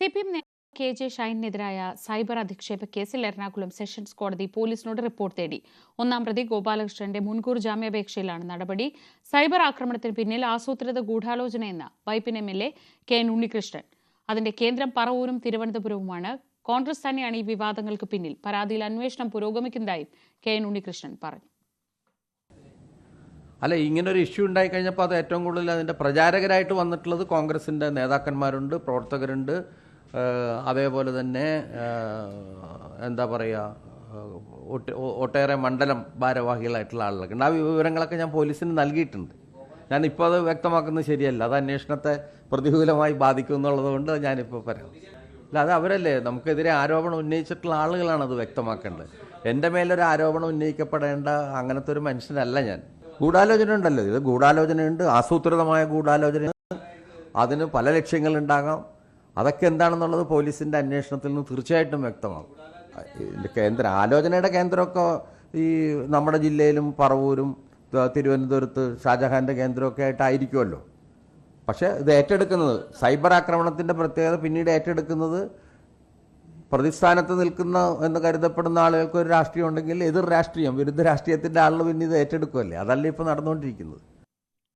C P M K J ഷൈനെതിരായ cyber അധിക്ഷേപ കേസിൽ Ernakulam sessions കോടതി പോലീസിനോട് റിപ്പോർട്ട് തേടി. ഒന്നാം പ്രതി ഗോപാലകൃഷ്ണന്റെ മുൻകൂർ ജാമ്യാപേക്ഷയിലാണ് നടപടി. സൈബർ ആക്രമണത്തിന് പിന്നിൽ ആസൂത്രിത ഗൂഢാലോചനയെന്ന Vypin M L A K N Unnikrishnan. അതിന്റെ കേന്ദ്രം പറവൂരും തിരുവനന്തപുരവുമാണ്. കോൺഗ്രസ് തന്നെയാണ് ഈ വിവാദങ്ങൾക്ക് പിന്നിൽ. പരാതിയിൽ അന്വേഷണം പുരോഗമിക്കുന്നതായും കെ എൻ ഉണ്ണികൃഷ്ണൻ പറഞ്ഞു. അല്ല ഇങ്ങനൊരു ഇഷ്യൂ ഉണ്ടായി കഴിഞ്ഞപ്പോൾ അത് ഏറ്റവും കൂടുതൽ അതിന്റെ പ്രചാരകരായിട്ട് വന്നിട്ടുള്ളത് കോൺഗ്രസിന്റെ നേതാക്കന്മാരുണ്ട് പ്രവർത്തകരുണ്ട്. അതേപോലെ തന്നെ എന്താ പറയുക ഒട്ടേറെ മണ്ഡലം ഭാരവാഹികളായിട്ടുള്ള ആളുകളൊക്കെ ഉണ്ട്. ആ വിവരങ്ങളൊക്കെ ഞാൻ പോലീസിന് നൽകിയിട്ടുണ്ട്. ഞാൻ ഇപ്പോൾ അത് വ്യക്തമാക്കുന്നത് ശരിയല്ല. അത് അന്വേഷണത്തെ പ്രതികൂലമായി ബാധിക്കും എന്നുള്ളത് കൊണ്ട് ഞാനിപ്പോൾ പറയാം. അല്ല അത് അവരല്ലേ നമുക്കെതിരെ ആരോപണം ഉന്നയിച്ചിട്ടുള്ള ആളുകളാണ് അത് വ്യക്തമാക്കേണ്ടത്. എന്റെ മേലൊരു ആരോപണം ഉന്നയിക്കപ്പെടേണ്ട അങ്ങനത്തെ ഒരു മനുഷ്യനല്ല ഞാൻ. ഗൂഢാലോചന ഉണ്ടല്ലോ ഇത് ഗൂഢാലോചനയുണ്ട് ആസൂത്രിതമായ ഗൂഢാലോചന അതിന് പല ലക്ഷ്യങ്ങളുണ്ടാകാം. അതൊക്കെ എന്താണെന്നുള്ളത് പോലീസിന്റെ അന്വേഷണത്തിൽ നിന്ന് തീർച്ചയായിട്ടും വ്യക്തമാകും. കേന്ദ്ര ആലോചനയുടെ കേന്ദ്രമൊക്കെ ഈ നമ്മുടെ ജില്ലയിലും പറവൂരും തിരുവനന്തപുരത്ത് ഷാജഹാന്റെ കേന്ദ്രമൊക്കെ ആയിട്ടായിരിക്കുമല്ലോ. പക്ഷേ ഇത് ഏറ്റെടുക്കുന്നത് സൈബർ ആക്രമണത്തിന്റെ പ്രത്യേകത പിന്നീട് ഏറ്റെടുക്കുന്നത് പ്രതിസ്ഥാനത്ത് നിൽക്കുന്ന എന്ന് കരുതപ്പെടുന്ന ആളുകൾക്ക് ഒരു രാഷ്ട്രീയം ഉണ്ടെങ്കിൽ എതിർ രാഷ്ട്രീയം വിരുദ്ധ രാഷ്ട്രീയത്തിന്റെ ആളുകൾ പിന്നെ ഇത് ഏറ്റെടുക്കുമല്ലേ അതല്ലേ ഇപ്പോൾ നടന്നുകൊണ്ടിരിക്കുന്നത്?